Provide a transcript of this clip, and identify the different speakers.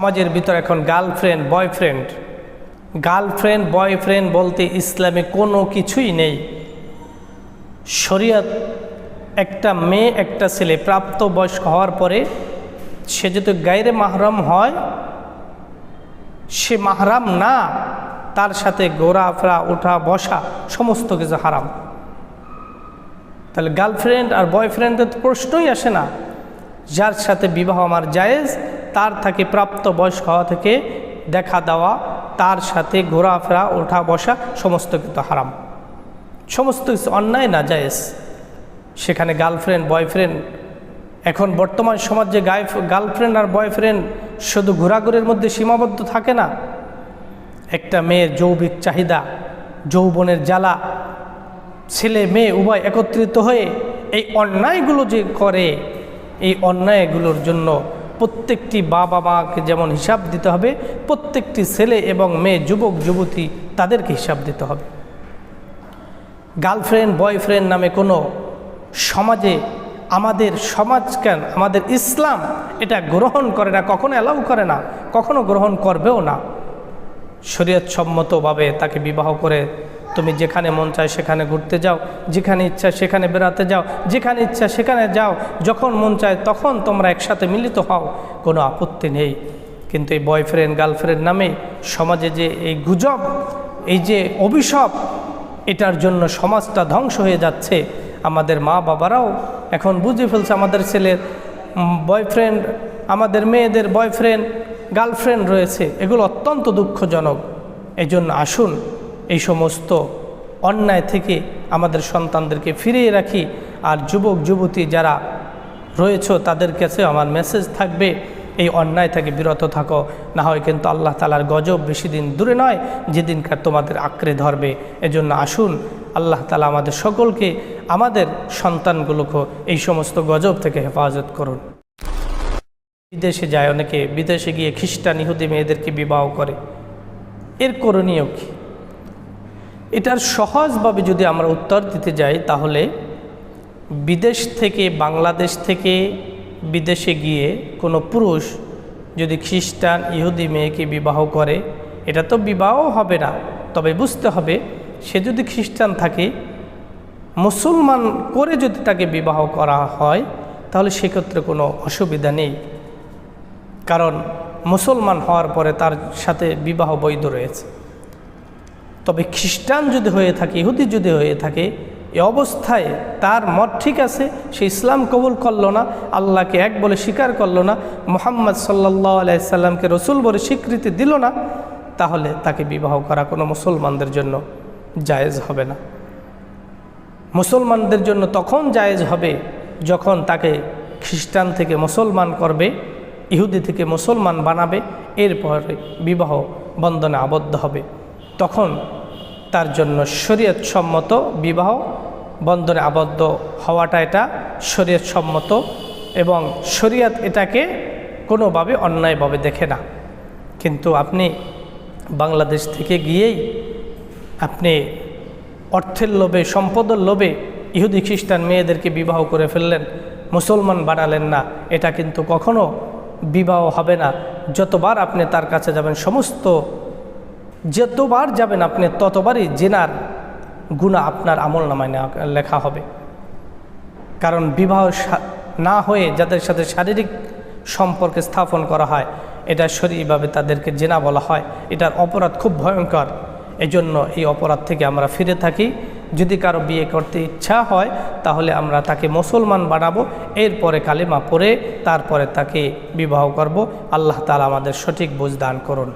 Speaker 1: সমাজের ভিতর এখন গার্লফ্রেন্ড বয়ফ্রেন্ড গার্লফ্রেন্ড বয়ফ্রেন্ড বলতে ইসলামে কোনো কিছুই নেই। শরিয়ত একটা মেয়ে, একটা ছেলে প্রাপ্ত বয়স্ক হওয়ার পরে সে যদি গায়রে মাহরম হয়, সে মাহরাম না, তার সাথে ঘোরাফেরা ওঠা বসা, সমস্ত কিছু হারাম। তাহলে গার্লফ্রেন্ড আর বয়ফ্রেন্ডের প্রশ্নই আসে না। যার সাথে বিবাহ আমার জায়েজ তার থেকে প্রাপ্ত বয়স্ক হওয়া থেকে দেখা দেওয়া, তার সাথে ঘোরাফেরা ওঠা বসা সমস্ত কিছু হারাম। সমস্ত কিছু অন্যায় না, জায়েজ। সেখানে গার্লফ্রেন্ড, বয়ফ্রেন্ড, এখন বর্তমান সমাজে গার্লফ্রেন্ড আর বয়ফ্রেন্ড শুধু ঘোরাঘুরির মধ্যে সীমাবদ্ধ থাকে না। একটা মেয়ের যৌবিক চাহিদা, যৌবনের জ্বালা, ছেলে, মেয়ে উভয় একত্রিত হয়ে এই অন্যায়গুলো যে করে, এই অন্যায়গুলোর জন্য প্রত্যেকটি বাবা মাকে যেমন হিসাব দিতে হবে, প্রত্যেকটি ছেলে এবং মেয়ে, যুবক, যুবতী তাদেরকে হিসাব দিতে হবে। গার্লফ্রেন্ড, বয়ফ্রেন্ড নামে কোনো সমাজে আমাদের সমাজ কেন, আমাদের ইসলাম এটা গ্রহণ করে না, কখনো অ্যালাউ করে না, কখনো গ্রহণ করবেও না। শরীয়ত সম্মতভাবে তাকে বিবাহ করে তুমি যেখানে মন চায় সেখানে ঘুরতে যাও, যেখানে ইচ্ছা সেখানে বেড়াতে যাও, যেখানে ইচ্ছা সেখানে যাও, যখন মন চায় তখন তোমরা একসাথে মিলিত হও, কোনো আপত্তি নেই। কিন্তু এই বয়ফ্রেন্ড গার্লফ্রেন্ড নামে সমাজে যে এই গুজব, এই যে অভিশাপ, এটার জন্য সমাজটা ধ্বংস হয়ে যাচ্ছে। আমাদের মা বাবারাও এখন বুঝে ফেলছে, আমাদের ছেলের বয়ফ্রেন্ড আমাদের মেয়েদের বয়ফ্রেন্ড গার্লফ্রেন্ড রয়েছে। এগুলো অত্যন্ত দুঃখজনক। এই জন্য আসুন এই সমস্ত অন্যায় থেকে আমাদের সন্তানদেরকে ফিরিয়ে রাখি। আর যুবক, যুবতী যারা রয়েছে, তাদের কাছে আমার মেসেজ থাকবে, এই অন্যায় থেকে বিরত থাকো। না হয় কিন্তু আল্লাহ তালার গজব বেশি দিন দূরে নয় যেদিনকার তোমাদের আঁকড়ে ধরবে। এজন্য আসুন, আল্লাহ তালা আমাদের সকলকে, আমাদের সন্তানগুলোকে এই সমস্ত গজব থেকে হেফাজত করুন। বিদেশে যায়, অনেকে বিদেশে গিয়ে খ্রিস্টান, ইহুদি মেয়েদেরকে বিবাহ করে। এর করণীয় কি? এটার সহজভাবে যদি আমরা উত্তর দিতে যাই, তাহলে বিদেশ থেকে, বাংলাদেশ থেকে বিদেশে গিয়ে কোনো পুরুষ যদি খ্রিস্টান, ইহুদি মেয়েকে বিবাহ করে, এটা তো বিবাহ হবে না। তবে বুঝতে হবে, সে যদি খ্রিস্টান থাকে, মুসলমান করে যদি তাকে বিবাহ করা হয়, তাহলে সেক্ষেত্রে কোনো অসুবিধা নেই। কারণ মুসলমান হওয়ার পরে তার সাথে বিবাহ বৈধ রয়েছে। তবে খ্রিস্টান যদি হয়ে থাকে, ইহুদি যদি হয়ে থাকে, এ অবস্থায় তার মত ঠিক আছে, সে ইসলাম কবুল করল না, আল্লাহকে এক বলে স্বীকার করল না, মোহাম্মদ সাল্লাহ আলাইসাল্লামকে রসুল বলে স্বীকৃতি দিল না, তাহলে তাকে বিবাহ করা কোনো মুসলমানদের জন্য জায়েজ হবে না। মুসলমানদের জন্য তখন জায়েজ হবে যখন তাকে খ্রিস্টান থেকে মুসলমান করবে, ইহুদি থেকে মুসলমান বানাবে, এরপরে বিবাহ বন্ধনে আবদ্ধ হবে। তখন তার জন্য শরীয়ত সম্মত বিবাহ বন্ধনে আবদ্ধ হওয়াটা এটা শরীয়ত সম্মত এবং শরীয়ত এটাকে কোনোভাবে অন্যায়ভাবে দেখে না। কিন্তু আপনি বাংলাদেশ থেকে গিয়েই আপনি অর্থের লোভে, সম্পদের লোভে ইহুদি খ্রিস্টান মেয়েদেরকে বিবাহ করে ফেললেন, মুসলমান বানালেন না, এটা কিন্তু কখনো বিবাহ হবে না। যতবার আপনি তার কাছে যাবেন, সমস্ত যতবার যাবেন আপনি, ততবারই জেনার গুণা আপনার আমল নামায় লেখা হবে। কারণ বিবাহ না হয়ে যাদের সাথে শারীরিক সম্পর্কে স্থাপন করা হয়, এটা শরীরভাবে তাদেরকে জেনা বলা হয়। এটার অপরাধ খুব ভয়ঙ্কর। এজন্য এই অপরাধ থেকে আমরা ফিরে থাকি। যদি কারও বিয়ে করতে ইচ্ছা হয়, তাহলে আমরা তাকে মুসলমান বানাবো, এরপরে কালিমা পড়ে তারপরে তাকে বিবাহ করব। আল্লাহ তালা আমাদের সঠিক বুঝ দান করুন।